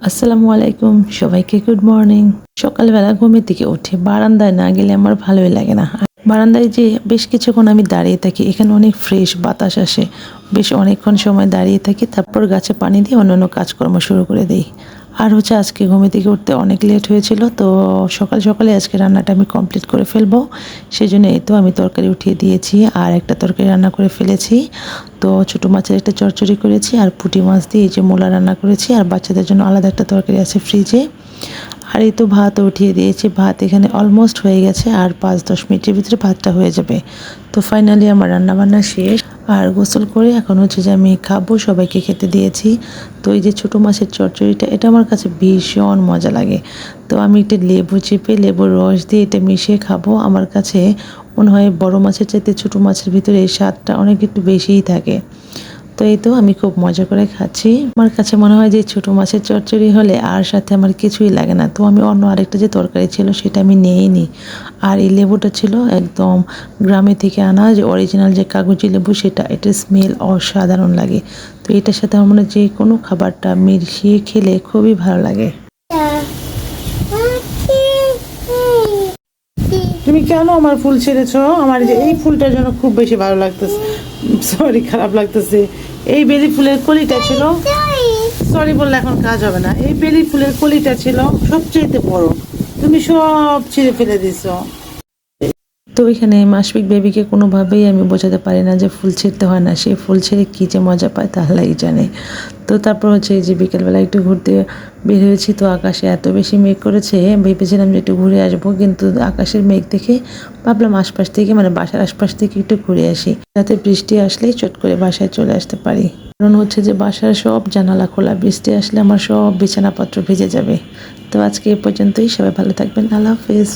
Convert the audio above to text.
আসসালামু আলাইকুম, সবাইকে গুড মর্নিং সকালবেলা ঘুমের দিকে উঠে বারান্দায় না গেলে আমার ভালোই লাগে না। বারান্দায় যে বেশ কিছুক্ষণ আমি দাঁড়িয়ে থাকি, এখানে অনেক ফ্রেশ বাতাস আসে। বেশ অনেকক্ষণ সময় দাঁড়িয়ে থাকি, তারপর গাছে পানি দিয়ে অন্যান্য কাজকর্ম শুরু করে দিই। আর হচ্ছে আজকে ঘুমে থেকে উঠতে অনেক লেট হয়েছিল, তো সকাল সকালে আজকে রান্নাটা আমি কমপ্লিট করে ফেলব। সেই জন্য এই তো আমি তরকারি উঠিয়ে দিয়েছি, আর একটা তরকারি রান্না করে ফেলেছি। তো ছোটো মাছের একটা চচ্চড়ি করেছি, আর পুঁটি মাছ দিয়ে এই যে মোলা রান্না করেছি, আর বাচ্চাদের জন্য আলাদা একটা তরকারি আছে ফ্রিজে আর এই তো ভাত উঠিয়ে দিয়েছি, ভাত এখানে অলমোস্ট হয়ে গেছে, আর পাঁচ দশ মিনিটের ভিতরে ভাতটা হয়ে যাবে। তো ফাইনালি আমার রান্নাবান্না শেষ। আর গোসল করে এখন হচ্ছে যে আমি খাব, সবাইকে খেতে দিয়েছি। তো এই যে ছোটো মাছের চচ্চড়িটা, এটা আমার কাছে ভীষণ মজা লাগে। তো আমি একটা লেবু চেপে লেবুর রস দিয়ে এটা মিশিয়ে খাব। আমার কাছে মনে হয় বড়ো মাছের চাইতে ছোটো মাছের ভিতরে এই স্বাদটা অনেক একটু বেশিই থাকে। তো এই তো আমি খুব মজা করে খাচ্ছি। আমার কাছে মনে হয় যে ছোটো মাছের চচ্চড়ি হলে আর সাথে আমার কিছুই লাগে না। তো আমি অন্য আরেকটা যে তরকারি ছিল সেটা আমি নিয়েই নিই আর এই লেবুটা ছিল একদম গ্রামে থেকে আনা যে অরিজিনাল যে কাগজি লেবু সেটা, এটার স্মেল অসাধারণ লাগে। তো এটার সাথে আমার মনে যে কোনো খাবারটা মিশিয়ে খেলে খুবই ভালো লাগে। তুমি কেন আমার ফুল ছেড়েছো? আমার যে এই ফুলটার জন্য খুব বেশি ভালো লাগতেছে। সরি খারাপ লাগতেছে। এই বেলি ফুলের কলিটা ছিল সরি বললে এখন কাজ হবে না। এই বেলি ফুলের কলিটা ছিল সবচেয়ে বড়। তুমি সব ছিঁড়ে ফেলে দিছো। তো এখানে মাসবিক বেবিকে কোনোভাবেই আমি বোঝাতে পারি না যে ফুল ছিঁড়তে হয় না, সে ফুল ছেড়ে কী যে মজা পায় তা আল্লাহই জানে। তো তারপর হচ্ছে এই যে বিকেলবেলা একটু ঘুরতে বের হয়েছি, তো আকাশে এত বেশি মেঘ করেছে, ভেবেছিলাম যে একটু ঘুরে আসব, কিন্তু আকাশের মেঘ দেখে ভাবলাম আশপাশ থেকে মানে বাসার আশপাশ থেকে একটু ঘুরে আসি। যাতে বৃষ্টি আসলেই চট করে বাসায় চলে আসতে পারি। কারণ হচ্ছে যে বাসার সব জানালা খোলা, বৃষ্টি আসলে আমার সব বিছানাপত্র ভিজে যাবে। তো আজকে এ পর্যন্তই, সবাই ভালো থাকবেন, আল্লাহ হাফেজ।